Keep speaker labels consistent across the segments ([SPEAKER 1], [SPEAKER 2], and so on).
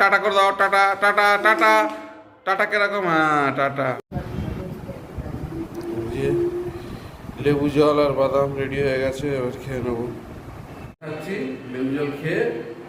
[SPEAKER 1] Tata করে দাও tata tata tata tata কীরকম? হ্যাঁ টাটা। যে লেবু জল আর বাদাম রেডি হয়ে গেছে এবার খেয়ে নেব। খাচ্ছি লেবু জল খেয়ে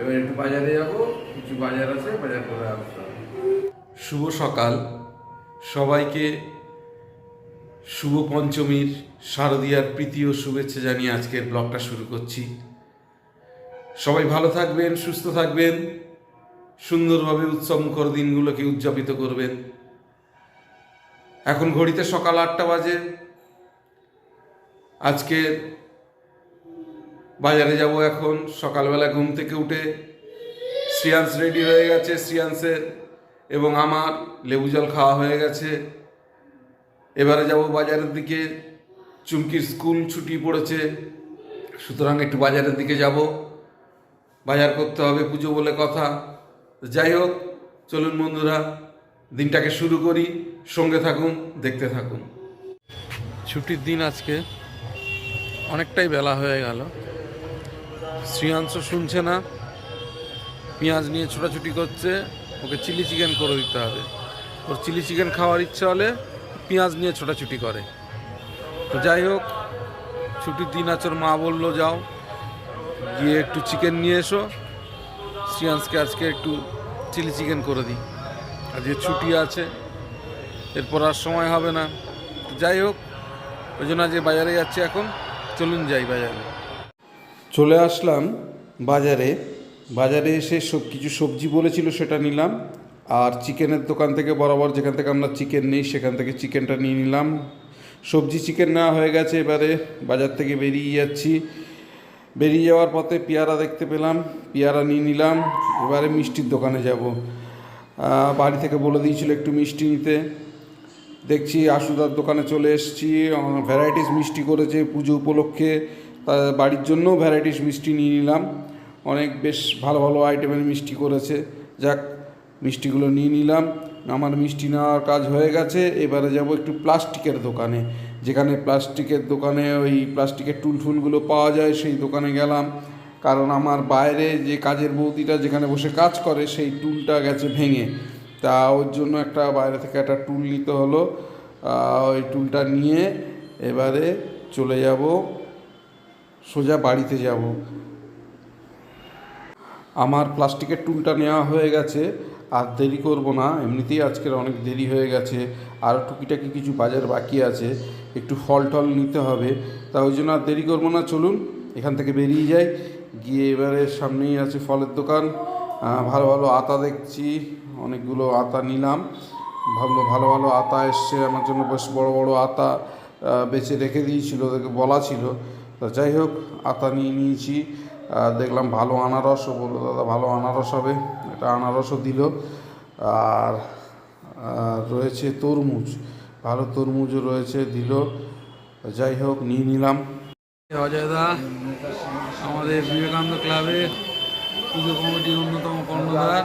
[SPEAKER 1] এবার একটু বাজারে যাব কিছু বাজার আছে বাজার করে আসতে শুভ সকাল। সবাইকে শুভ পঞ্চমীর শারদীয়ার প্রীতি ও শুভেচ্ছা জানিয়ে আজকের ব্লগটা শুরু করছি। সবাই ভালো থাকবেন সুস্থ থাকবেন। সুন্দরভাবে উৎসবমুখর দিনগুলোকে উদযাপিত করবেন। এখন ঘড়িতে সকাল আটটা বাজে। আজকে বাজারে যাব এখন। সকালবেলা ঘুম থেকে উঠে শ্রিয়াংশ রেডি হয়ে গেছে শ্রিয়াংশের এবং আমার লেবু জল খাওয়া হয়ে গেছে। এবারে যাব বাজারের দিকে। চুমকির স্কুল ছুটি পড়েছে। সুতরাং একটু বাজারের দিকে যাব। বাজার করতে হবে পুজো বলে কথা। যাই হোক, চলুন বন্ধুরা, দিনটাকে শুরু করি। সঙ্গে থাকুন, দেখতে থাকুন। ছুটির দিন আজকে অনেকটাই বেলা হয়ে গেল। শ্রীয়াংশ শুনছে না, পেঁয়াজ নিয়ে ছোটাছুটি করছে, ওকে চিলি চিকেন করে দিতে হবে। ওর চিলি চিকেন খাওয়ার ইচ্ছা হলে পেঁয়াজ নিয়ে ছোটাছুটি করে। তো যাই হোক, ছুটির দিন আছে ওর মা বলল, যাও, গিয়ে একটু চিকেন নিয়ে এসো। শ্রিয়াংশকে আজকে একটু চিলি চিকেন করে দিই। আজকে ছুটি আছে, এরপর আর সময় হবে না। যাই হোক, ওই জন্য আজকে বাজারে যাচ্ছি এখন। চলুন যাই বাজারে। চলে আসলাম বাজারে। বাজারে এসে সব কিছু সবজি বলেছিল সেটা নিলাম। আর চিকেনের দোকান থেকে বরাবর যেখান থেকে আমরা চিকেন নিই, সেখান থেকে চিকেনটা নিয়ে নিলাম। সবজি চিকেন নেওয়া হয়ে গেছে, এবারে বাজার থেকে বেরিয়ে যাচ্ছি। বেরিয়ে যাওয়ার পথে পেয়ারা দেখতে পেলাম, পেয়ারা নিয়ে নিলাম, এবারে মিষ্টির দোকানে যাব। বাড়ি থেকে বলে দিয়েছিল একটু মিষ্টি নিতে। দেখছি আশুদার দোকানে চলে এসেছি ভ্যারাইটিস মিষ্টি করেছে পুজো উপলক্ষে, তা বাড়ির জন্যও ভ্যারাইটিস মিষ্টি নিয়ে নিলাম। অনেক বেশ ভালো ভালো আইটেমের মিষ্টি করেছে। যাক, মিষ্টিগুলো নিয়ে নিলাম। আমার মিষ্টি নেওয়ার কাজ হয়ে গেছে, এবারে যাব একটু প্লাস্টিকের দোকানে। যেখানে প্লাস্টিকের দোকানে ওই প্লাস্টিকের টুল ফুলগুলো পাওয়া যায়, সেই দোকানে গেলাম। কারণ আমার বাইরে যে কাজের বৌদিটা যেখানে বসে কাজ করে, সেই টুলটা গেছে ভেঙে। তা ওর জন্য একটা বাইরে থেকে একটা টুল নিতে হলো। ওই টুলটা নিয়ে এবারে চলে যাব, সোজা বাড়িতে যাব। আমার প্লাস্টিকের টুলটা নেওয়া হয়ে গেছে। আর দেরি করব না, এমনিতেই আজকের অনেক দেরি হয়ে গেছে, আর টুকিটাকি কিছু বাজার বাকি আছে, একটু ফল টল নিতে হবে, তা ওই জন্য আর দেরি করব না, চলুন, এখান থেকে বেরিয়ে যাই, গিয়ে এবারে সামনেই আছে ফলের দোকান ভালো ভালো আতা দেখছি, অনেকগুলো আতা নিলাম, ভাবলো ভালো ভালো আতা এসছে, আমার জন্য বেশ বড় বড় আতা বেছে রেখে দিয়েছিল, ওদেরকে বলা ছিল, তা যাই হোক, আতা নিয়ে নিয়েছি দেখলাম ভালো আনারসও, বলল, দাদা, ভালো আনারস হবে। এটা আনারসও দিল। আর আর রয়েছে তরমুজ। ভালো তরমুজও রয়েছে দিল। যাই হোক নিয়ে নিলাম। অজয়দা আমাদের বিবেকানন্দ ক্লাবে পুজো কমিটির অন্যতম কর্ণধার।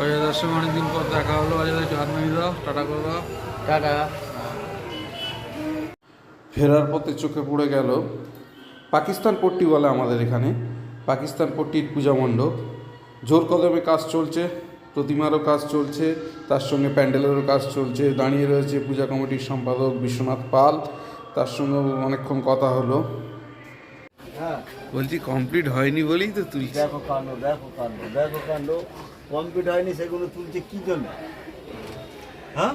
[SPEAKER 1] অজয়দার সঙ্গে অনেকদিন পর দেখা হলো। অজয়দা একটু হাত দাও। টাটা করে দাও।
[SPEAKER 2] টাটা।
[SPEAKER 1] ফেরার পথে চোখে পড়ে গেল। পাকিস্তান পট্টি বলে আমাদের এখানে। পাকিস্তান পট্টির পূজা মণ্ডপ। জোর কদমে কাজ চলছে প্রতিমারও কাজ চলছে তার সঙ্গে প্যান্ডেলেরও কাজ চলছে। দাঁড়িয়ে রয়েছে পূজা কমিটির সম্পাদক বিশ্বনাথ পাল তার সঙ্গে অনেকক্ষণ কথা হলো।
[SPEAKER 2] হ্যাঁ
[SPEAKER 1] বলছি কমপ্লিট হয়নি বলেই তো তুই
[SPEAKER 2] দেখো কাণ্ড দেখো কাণ্ড দেখো কাণ্ড। কমপ্লিট হয়নি সেগুলো তুলছে কি জন্য? হ্যাঁ?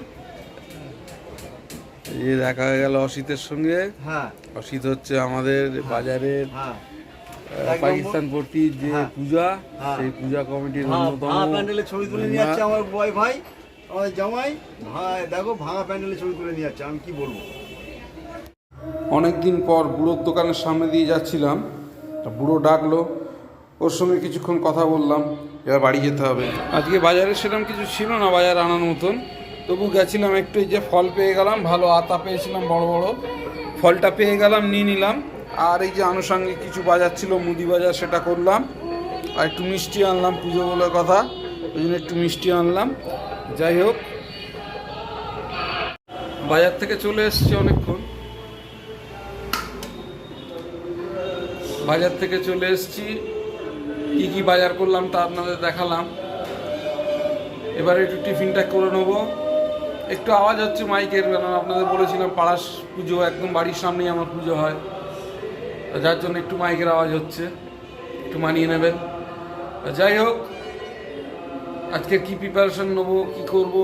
[SPEAKER 1] এই দেখা হয়ে গেল অসিতের সঙ্গে।
[SPEAKER 2] হ্যাঁ।
[SPEAKER 1] অসিত হচ্ছে আমাদের বাজারের
[SPEAKER 2] হ্যাঁ।
[SPEAKER 1] পাকিস্তান পট্টির যে
[SPEAKER 2] হ্যাঁ।
[SPEAKER 1] পূজা
[SPEAKER 2] হ্যাঁ।
[SPEAKER 1] সেই পূজা কমিটির
[SPEAKER 2] ভাঙা
[SPEAKER 1] অন্যতম
[SPEAKER 2] প্যান্ডেলে ছবি তুলে নিয়ে যাচ্ছে আমার বয় ভাই আমার জামাই। ভাই দেখো ভাঙা প্যান্ডেলে ছবি তুলে নিয়ে যাচ্ছে আমি কি বলব?
[SPEAKER 1] অনেক দিন পর বুড়োর দোকানের সামনে দিয়ে যাচ্ছিলাম তা বুড়ো ডাকলো ওর সঙ্গে কিছুক্ষণ কথা বললাম এবার বাড়ি যেতে হবে। আজকে বাজারে সেরকম কিছু ছিল না বাজার আনার মতন তবু গেছিলাম একটু এই যে ফল পেয়ে গেলাম ভালো আতা পেয়েছিলাম বড় বড় ফলটা পেয়ে গেলাম নিয়ে নিলাম। আর এই যে আনুষঙ্গিক কিছু বাজার ছিল, মুদি বাজার, সেটা করলাম। আর একটু মিষ্টি আনলাম, পুজো বলে কথা। ওই জন্য একটু মিষ্টি আনলাম। যাই হোক। বাজার থেকে চলে এসেছি অনেকক্ষণ। বাজার থেকে চলে এসেছি। কি কি বাজার করলাম তা আপনাদের দেখালাম। এবার একটু টিফিনটা করে নেব। একটু আওয়াজ হচ্ছে মাইকের, কারণ আপনাদের বলেছিলাম পাড়াস পুজো, একদম বাড়ির সামনেই আমার পুজো হয়। যার জন্য একটু মাইকের আওয়াজ হচ্ছে, একটু মানিয়ে নেবেন। যাই হোক, আজকে কি প্রিপারেশন নেব, কি করব?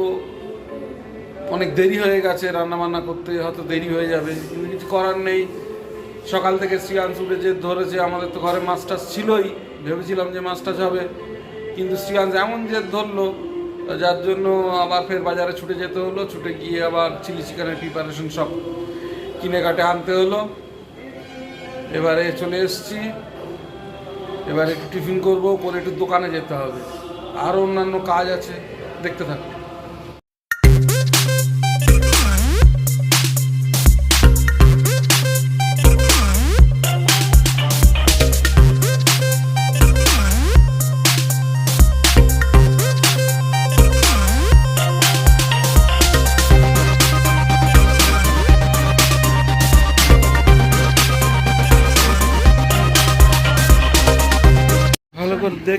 [SPEAKER 1] অনেক দেরি হয়ে গেছে রান্না বান্না করতে, হয়তো দেরি হয়ে যাবে। কিন্তু কিছু করার নেই। সকাল থেকে শ্রিয়াংশ উঠে যে ধরেছে, আমাদের তো ঘরে মাছ টাছ ছিলই, ভেবেছিলাম যে মাছ টাছ হবে। কিন্তু শ্রিয়াংশ এমন যে ধরলো যার জন্য আবার ফের বাজারে ছুটে যেতে হলো, ছুটে গিয়ে আবার চিলি চিকেনের প্রিপারেশন সব কিনে কাটে আনতে হলো। এবারে চলে এসছি। এবারে একটু টিফিন করব, করে একটু দোকানে যেতে হবে। আরও অন্যান্য কাজ আছে, দেখতে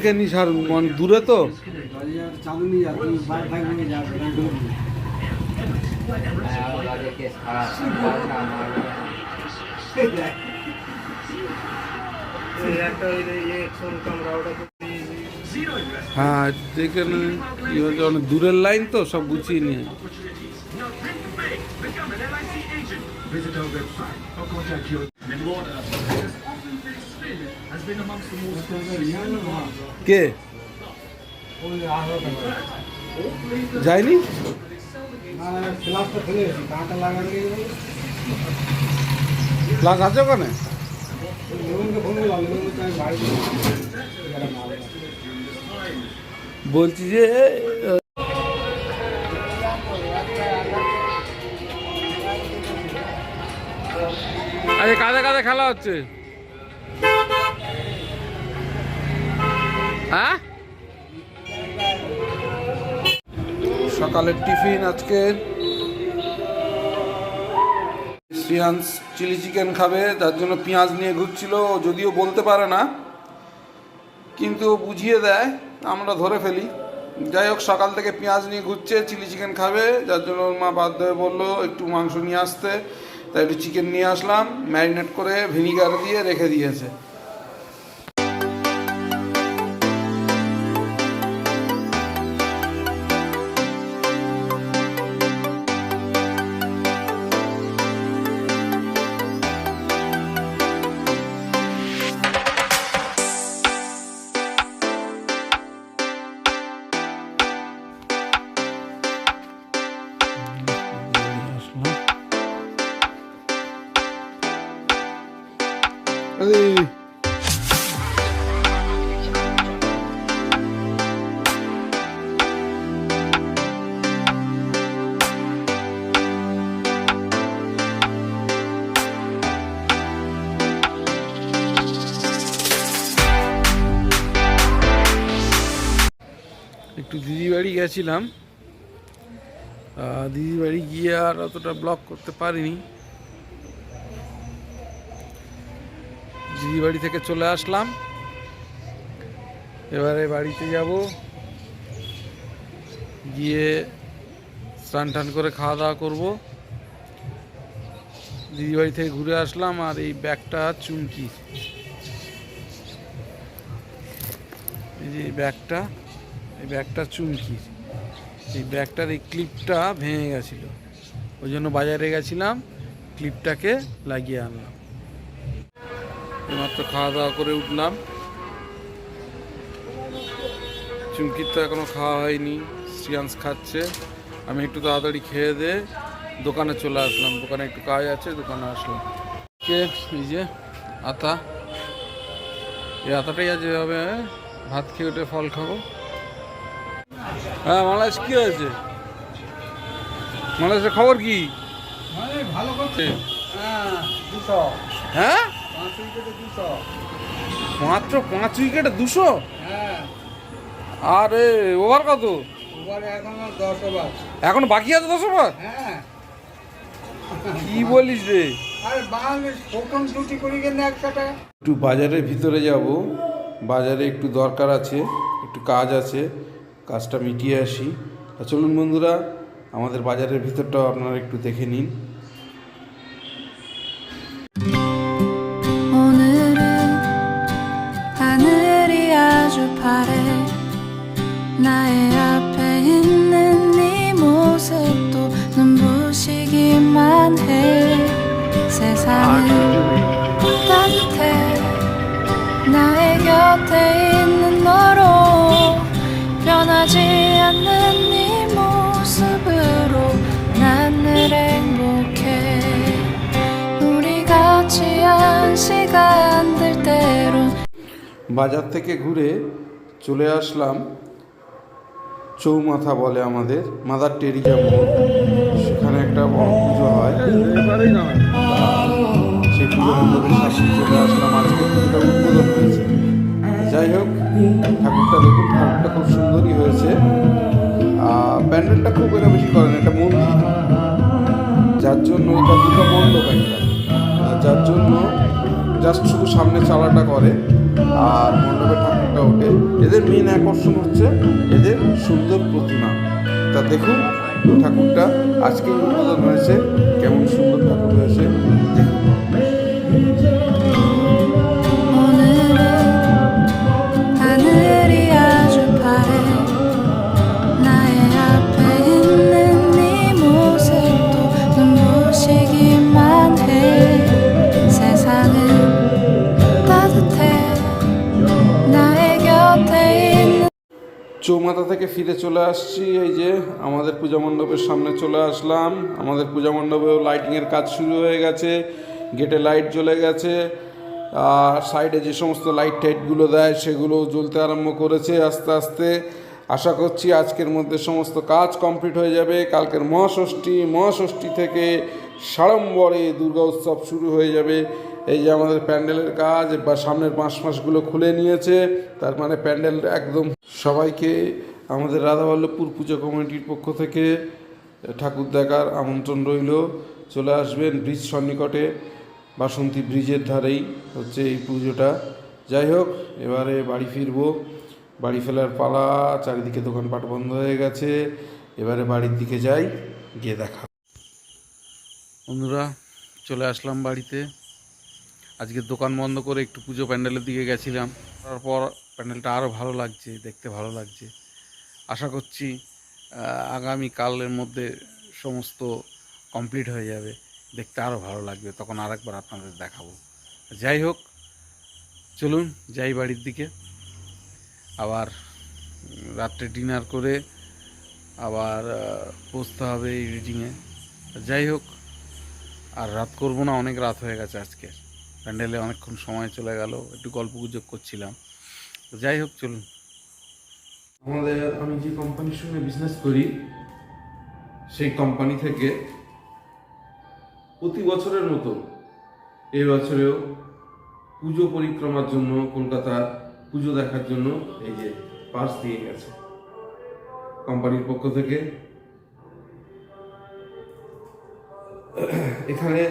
[SPEAKER 1] থাকো আর মানে দূরে তো? হ্যাঁ দেখে নে, কি হয়েছে অনেক দূরের লাইন তো সব গুছিয়ে নিয়ে। কে যায়নি
[SPEAKER 2] ক্লাসটা ফেলে গেছি কাঁটা লাগানো
[SPEAKER 1] ক্লাস আছে ওখানে? বলছি যে আরে কাদে কাদে খেলা হচ্ছে? হ্যাঁ? সকালের টিফিন আজকে। চিলি চিকেন খাবে, তার জন্য পেঁয়াজ নিয়ে ঘুরছিল যদিও বলতে পারে না, কিন্তু বুঝিয়ে দেয়, আমরা ধরে ফেলি। যাই হোক, সকাল থেকে পেঁয়াজ নিয়ে ঘুরছে, চিলি চিকেন খাবে, যার জন্য ওর মা বাধ্য হয়ে বলল, একটু মাংস নিয়ে আসতে। তাই একটু চিকেন নিয়ে আসলাম, ম্যারিনেট করে ভিনিগার দিয়ে রেখে দিয়েছে। একটু দিদি বাড়ি গেছিলাম। দিদি বাড়ি গিয়ে আর অতটা ব্লক করতে পারিনি। দিদি বাড়ি থেকে চলে আসলাম। এবারে বাড়িতে যাব। গিয়ে স্নান টান করে খাওয়া দাওয়া করব। দিদি বাড়ি থেকে ঘুরে আসলাম আর এই ব্যাগটা, চুমকি। এই যে ব্যাগটা, এই ব্যাগটা চুমকি। এই ব্যাগটার এই ক্লিপটা ভেঙে গেছিল। ওই জন্য বাজারে গেছিলাম, ক্লিপটাকে লাগিয়ে আনলাম। এইমাত্র খাওয়া দাওয়া করে উঠলাম। চুমকির তো এখনও খাওয়া হয়নি শ্রিয়াংশ খাচ্ছে। আমি একটু তাড়াতাড়ি খেয়ে দিয়ে দোকানে চলে আসলাম। দোকানে একটু কাজ আছে দোকানে আসলাম। কে এই যে আতা। এই আতাটাই আজ হবে ভাত খেয়ে উঠে ফল খাব। হ্যাঁ মালাস কি হয়েছে? মালাসের খবর কি?
[SPEAKER 2] ভালো করছে। হ্যাঁ? দুশো পাঁচ উইকেটে দুশো।
[SPEAKER 1] মাত্র পাঁচ উইকেটে দুশো?
[SPEAKER 2] হ্যাঁ।
[SPEAKER 1] আরে ওভার কত?
[SPEAKER 2] ওভারে এখনও দশ ওভার।
[SPEAKER 1] এখন বাকি আছে দশ ওভার?
[SPEAKER 2] হ্যাঁ।
[SPEAKER 1] কি বলিস রে? একটু বাজারের ভিতরে যাব। বাজারে একটু দরকার আছে একটু কাজ আছে কাজটা মিটিয়ে আসি। তা চলুন বন্ধুরা আমাদের বাজারের ভিতরটাও আপনারা একটু দেখে নিন।
[SPEAKER 3] 아주 파래 나의 앞에 있는 네 모습도 눈부시기만 해 세상은 따뜻해 나의 곁에 있는 너로 변하지 않는 네 모습으로 난 늘 행복해 우리 같이 한 시간들 때론
[SPEAKER 1] বাজার থেকে ঘুরে চলে আসলাম। চৌমাথা বলে আমাদের, মাদার টেরিজা মোড়। সেখানে একটা বড় পুজো হয়। সেই পুজো চলে আসলাম। আজকে উদ্বোধন হয়েছে। যাই হোক, ঠাকুরটা দেখুন, ঠাকুরটা খুব সুন্দরই হয়েছে। প্যান্ডেলটা খুব এটা বেশি করেন এটা মন্দির। যার জন্য এটা দুটো মণ্ডপ একটা। জাস্ট শুধু সামনে চালাটা করে আর মণ্ডপে ঠাকুরটা ওঠে। এদের মেন আকর্ষণ হচ্ছে এদের সুন্দর প্রতিমা। তা দেখুন ঠাকুরটা, আজকে উদ্বোধন হয়েছে, কেমন সুন্দর ঠাকুর হয়েছে। দেখুন। চৌমাথা থেকে ফিরে চলে আসছি, এই যে আমাদের পূজা মণ্ডপের সামনে চলে আসলাম। আমাদের পূজা মণ্ডপেও লাইটিংয়ের কাজ শুরু হয়ে গেছে গেটে লাইট জ্বলে গেছে, আর সাইডে যে সমস্ত লাইট টাইটগুলো দেয় সেগুলো জ্বলতে আরম্ভ করেছে আস্তে আস্তে। আশা করছি আজকের মধ্যে সমস্ত কাজ কমপ্লিট হয়ে যাবে। কালকের মহাষষ্ঠী মহাষষ্ঠী থেকে সাড়ম্বরে দুর্গা উৎসব শুরু হয়ে যাবে। এই যে আমাদের প্যান্ডেলের কাজ, বা সামনের পাঁচ মাসগুলো খুলে নিয়েছে, তার মানে প্যান্ডেল একদম সবাইকে আমাদের রাধাবল্লভপুর পুজো কমিটির পক্ষ থেকে ঠাকুর দেখার আমন্ত্রণ রইল। চলে আসবেন ব্রিজ সন্নিকটে, বাসন্তী ব্রিজের ধারেই হচ্ছে এই পুজোটা। যাই হোক, এবারে বাড়ি ফিরবো। বাড়ি ফেরার পালা, চারিদিকে দোকানপাট বন্ধ হয়ে গেছে। এবারে বাড়ির দিকে যাই, গিয়ে দেখা। বন্ধুরা, চলে আসলাম বাড়িতে। আজকে দোকান বন্ধ করে একটু পুজো প্যান্ডেলের দিকে গেছিলাম। তারপর প্যান্ডেলটা আরও ভালো লাগছে, দেখতে ভালো লাগছে। আশা করছি আগামী কালের মধ্যে সমস্ত কমপ্লিট হয়ে যাবে, দেখতে আরও ভালো লাগবে। তখন আরেকবার আপনাদের দেখাবো। যাই হোক, চলুন, যাই বাড়ির দিকে। আবার রাত্রে ডিনার করে আবার বসতে হবে এই রিডিংয়ে যাই হোক, আর রাত করব না, অনেক রাত হয়ে গেছে আজকে। প্যান্ডেলে অনেকক্ষণ সময় চলে গেল, একটু গল্প গুজব করছিলাম যাই হোক, চলুন। আমাদের, আমি যে কোম্পানির সঙ্গে বিজনেস করি, সেই কোম্পানি থেকে প্রতি বছরের মতো এই বছরেও পুজো পরিক্রমার জন্য কলকাতা পুজো দেখার জন্য এই যে পাস দিয়ে গেছে। কোম্পানির পক্ষ থেকে এখানে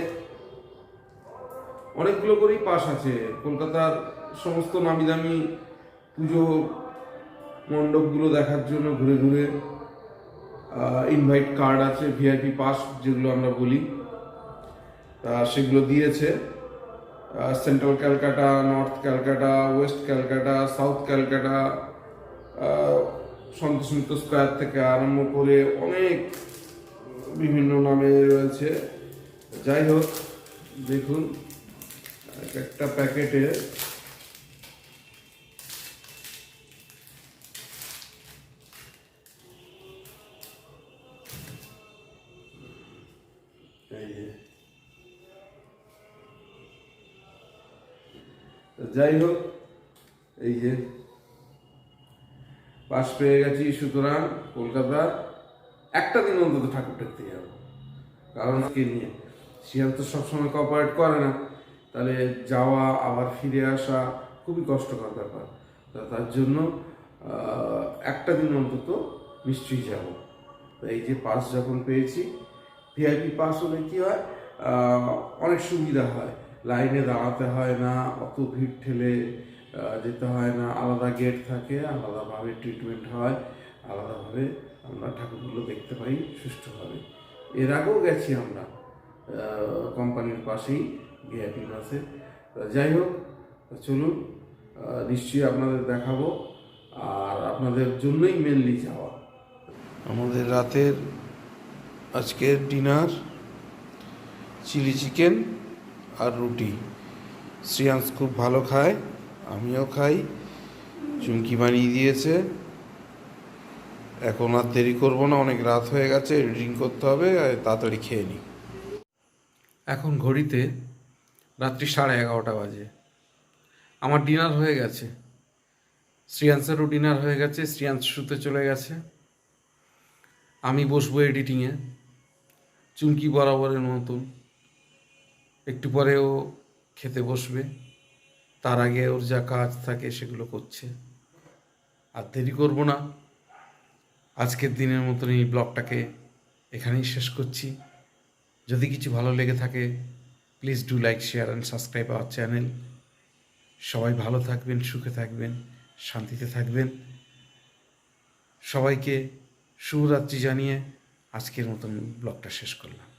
[SPEAKER 1] অনেকগুলো করেই পাস আছে। কলকাতার সমস্ত নামি দামি পুজো মণ্ডপগুলো দেখার জন্য ঘুরে ঘুরে ইনভাইট কার্ড আছে ভিআইপি পাস যেগুলো আমরা বলি সেগুলো দিয়েছে। Central Calcutta north Calcutta west Calcutta south Calcutta আহ, সন্তোষ স্কোয়ার থেকে আরম্ভ করে অনেক বিভিন্ন নামে রয়েছে। যাই হোক দেখুন। এক একটা প্যাকেটে যাই হোক, এই যে। পাস পেয়ে গেছি সুতরাং কলকাতার একটা দিন অন্তত ঠাকুর দেখতে যাব। কারণ নিয়ে শিয়াল তো সবসময় কপারেট করে না। তাহলে যাওয়া, আবার ফিরে আসা খুবই কষ্টকর ব্যাপার। তার জন্য একটা দিন অন্তত নিশ্চয়ই যাব। তো এই যে পাস যখন পেয়েছি ভিআইপি পাস হলে কি হয় অনেক সুবিধা হয়। লাইনে দাঁড়াতে হয় না, অত ভিড় ঠেলে যেতে হয় না। আলাদা গেট থাকে, আলাদাভাবে ট্রিটমেন্ট হয়, আলাদাভাবে আমরা ঠাকুরগুলো দেখতে পাই সুষ্ঠুভাবে। এর আগেও গেছি আমরা কোম্পানির পাশেই। ভিআইপি বাসে তা যাই হোক চলুন নিশ্চয়ই আপনাদের দেখাবো আর আপনাদের জন্যই মেনলি যাওয়া। আমাদের রাতের আজকের ডিনার চিলি চিকেন আর রুটি। শ্রিয়াংশ খুব ভালো খায় আমিও খাই চুমকি বানিয়ে দিয়েছে। এখন আর দেরি করব না অনেক রাত হয়ে গেছে এডিটিং করতে হবে আর তাড়াতাড়ি খেয়ে নিই। এখন ঘড়িতে রাত্রি সাড়ে এগারোটা বাজে। আমার ডিনার হয়ে গেছে। শ্রিয়াংসেরও ডিনার হয়ে গেছে, শ্রিয়াংশ শুতে চলে গেছে। আমি বসবো এডিটিংয়ে চুমকি বরাবরের মতন। একটু পরে ও খেতে বসবে। তার আগে ওর যা কাজ থাকে সেগুলো করছে। আর দেরি করব না। আজকের দিনের মতন এই ব্লগটাকে এখানেই শেষ করছি। যদি কিছু ভালো লেগে থাকে please do like share and subscribe our channel সবাই ভালো থাকবেন, সুখে থাকবেন, শান্তিতে থাকবেন। সবাইকে শুভরাত্রি জানিয়ে আজকের মতন ব্লগটা শেষ করলাম।